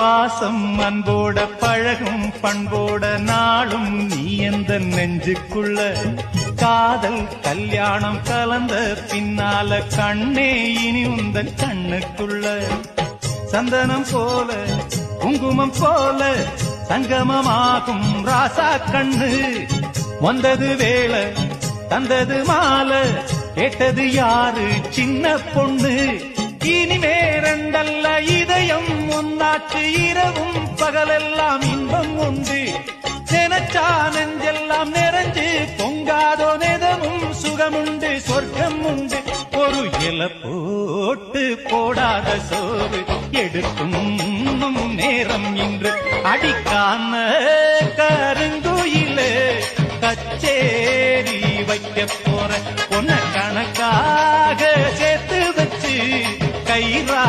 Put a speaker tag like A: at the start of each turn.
A: பாசம் அன்போட பழகும் பண்போட நாளும் நீ எந்த நெஞ்சுக்குள்ள? காதல் கல்யாணம் கலந்த பின்னால கண்ணே இனி உந்த கண்ணுக்குள்ள. சந்தனம் போல குங்குமம் போல சங்கமமாகும் ராசா கண்ணு. வந்தது வேலை தந்தது மாலை கேட்டது யாரு சின்ன பொண்ணு? காற்று இரவும் பகலெல்லாம் இன்பம் உண்டு. நினைச்சா நெஞ்செல்லாம் நிறைஞ்சு பொங்காதோ நிதமும் சுகமுண்டு சொர்க்கம் உண்டு. ஒரு இல போட்டு போடாத சோறு எடுக்கும் நேரம் இன்று. அடிக்காம கருங்குயிலே கச்சேரி வைக்க போற பொன்ன கணக்காக சேர்த்து வச்சு கயிறா